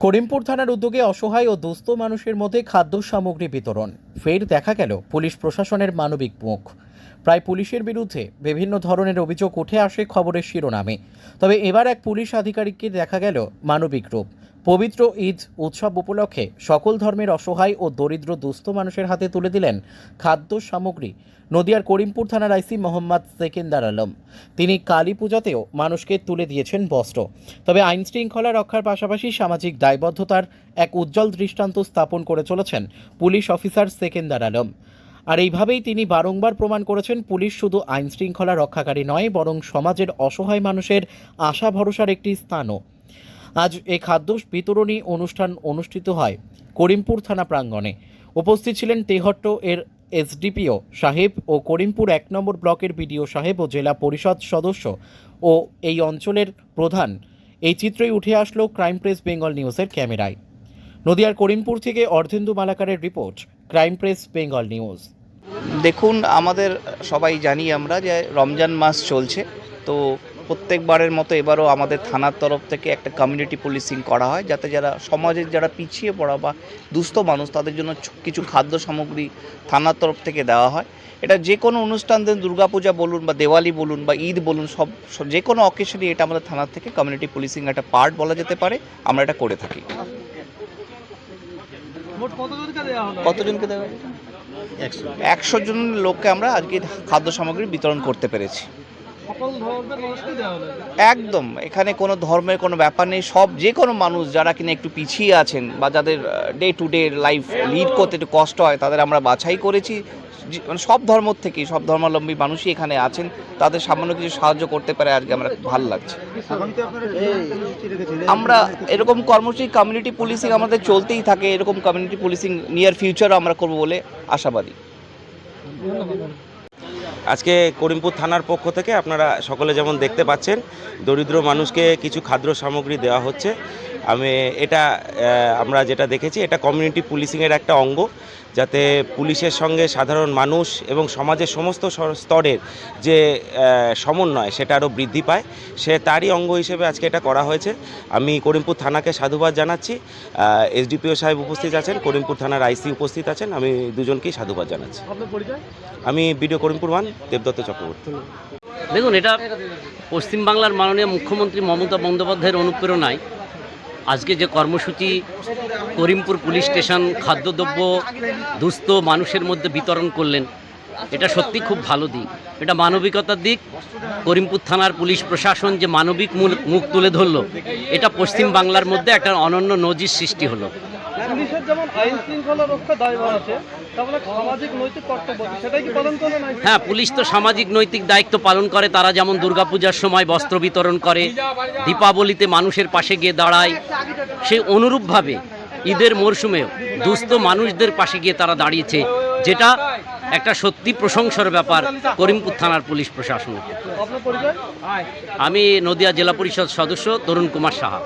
করিমপুর থানার উদ্যোগে অসহায় ও দুস্থ মানুষের মধ্যে খাদ্য সামগ্রী বিতরণ। ফের দেখা গেল পুলিশ প্রশাসনের মানবিক মুখ। প্রায় পুলিশের বিরুদ্ধে বিভিন্ন ধরনের অভিযোগ উঠে আসে খবরের শিরোনামে। তবে এবার এক পুলিশ আধিকারিককে দেখা গেল মানবিক রূপ। পবিত্র ঈদ উৎসব উপলক্ষে সকল ধর্মের অসহায় ও দরিদ্র দুস্থ মানুষের হাতে তুলে দিলেন খাদ্য সামগ্রী, নদিয়ার করিমপুর থানার আইসি মোহাম্মদ সেকেন্দার আলম। তিনি কালী পূজাতেও মানুষকে তুলে দিয়েছেন বস্ত্র। তবে আইন শৃঙ্খলা রক্ষার পাশাপাশি সামাজিক দায়বদ্ধতার এক উজ্জ্বল দৃষ্টান্ত স্থাপন করে চলেছেন পুলিশ অফিসার সেকেন্দার আলম। আর এইভাবেই তিনি বারংবার প্রমাণ করেছেন পুলিশ শুধু আইন শৃঙ্খলা রক্ষাকারী নয়, বরং সমাজের অসহায় মানুষের আশা ভরসার একটি স্থানও। আজ এই খাদ্য বিতরণী অনুষ্ঠান অনুষ্ঠিত হয় করিমপুর থানা প্রাঙ্গণে। উপস্থিত ছিলেন তেহট্ট এর এসডিপিও সাহেব ও করিমপুর এক নম্বর ব্লকের বিডিও সাহেব ও জেলা পরিষদ সদস্য ও এই অঞ্চলের প্রধান। এই চিত্রই উঠে আসলো ক্রাইম প্রেস বেঙ্গল নিউজের ক্যামেরায়। নদিয়ার করিমপুর থেকে Ardhendu মালাকারের report, crime press Bengal news. দেখুন, আমাদের সবাই জানি আমরা যে রমজান মাস চলছে, তো প্রত্যেকবারের মতো এবারও আমাদের থানার তরফ থেকে একটা কমিউনিটি পুলিশিং করা হয় যাতে যারা সমাজের যারা পিছিয়ে পড়া বা দুস্থ মানুষ তাদের জন্য কিছু খাদ্য সামগ্রী থানার তরফ থেকে দেওয়া হয়। এটা যে কোনো অনুষ্ঠান দিন দুর্গাপূজা বলুন বা দেওয়ালি বলুন বা ঈদ বলুন সব যে কোনো অকেশনে এটা আমাদের থানার থেকে কমিউনিটি পুলিশিং একটা পার্ট বলা যেতে পারে আমরা এটা করে থাকি। কতজনকে কতজনকে দেওয়া একশো জন লোককে আমরা আজকে খাদ্য সামগ্রী বিতরণ করতে পেরেছি। একদম এখানে কোনো ধর্মের কোনো ব্যাপার নেই। সব যে কোনো মানুষ যারা কিনা একটু পিছিয়ে আছেন বা যাদের day to day life lead করতে একটু কষ্ট হয় তাদের আমরা বাছাই করেছি। মানে সব ধর্ম থেকেই সব ধর্মাবলম্বী মানুষই এখানে আছেন। তাদের সামান্য কিছু সাহায্য করতে পারে আজকে আমরা ভালো লাগছে। আমরা এরকম কর্মসূচি কমিউনিটি পুলিশিং আমাদের চলতেই থাকে। এরকম কমিউনিটি পুলিশিং নিয়ার ফিউচারও আমরা করব বলে আশাবাদী। আজকে করিমপুর থানার পক্ষ থেকে আপনারা সকলে যেমন দেখতে পাচ্ছেন, দরিদ্র মানুষকে কিছু খাদ্য সামগ্রী দেওয়া হচ্ছে। আমি এটা আমরা যেটা দেখেছি এটা কমিউনিটি পুলিশিংয়ের একটা অঙ্গ যাতে পুলিশের সঙ্গে সাধারণ মানুষ এবং সমাজের সমস্ত স্তরের যে সমন্বয় সেটা আরও বৃদ্ধি পায়। সে তারই অঙ্গ হিসেবে আজকে এটা করা হয়েছে। আমি করিমপুর থানাকে সাধুবাদ জানাচ্ছি। এসডিপিও সাহেব উপস্থিত আছেন করিমপুর থানার আইসি উপস্থিত আছেন আমি দুজনকেই সাধুবাদ জানাচ্ছি। আমি বিডিও করিমপুর ওয়ান দেবদত্ত চক্রবর্তী। দেখুন এটা পশ্চিমবাংলার মাননীয় মুখ্যমন্ত্রী মমতা বন্দ্যোপাধ্যায়ের অনুপ্রেরণায় আজকে যে কর্মসূচি, করিমপুর পুলিশ স্টেশন খাদ্যদ্রব্য দুস্থ মানুষের মধ্যে বিতরণ করলেন, এটা সত্যি খুব ভালো দিক। এটা মানবিকতার দিক। করিমপুর থানার পুলিশ প্রশাসন যে মানবিক মুখ তুলে ধরল, এটা পশ্চিম বাংলার মধ্যে একটা অনন্য নজির সৃষ্টি হলো। পুলিশের যেমন আইন শৃঙ্খলা রক্ষা দায়ভার আছে তেমন এক সামাজিক নৈতিক কর্তব্য সেটাই কি পালন করবেন আইন হ্যাঁ পুলিশ তো সামাজিক নৈতিক দায়িত্ব পালন করে তারা যেমন দুর্গাপূজার সময় বস্ত্র বিতরণ করে দীপাবলিতে মানুষের পাশে গিয়ে দাঁড়ায়। সেই অনুরূপভাবে ঈদের মরশুমেও দুস্থ মানুষদের পাশে গিয়ে তারা দাঁড়িয়েছে যেটা একটা সত্যি প্রশংসার ব্যাপার করিমপুর থানার পুলিশ প্রশাসন আমি নদিয়া জেলা পরিষদ সদস্য তরুণ কুমার সাহা।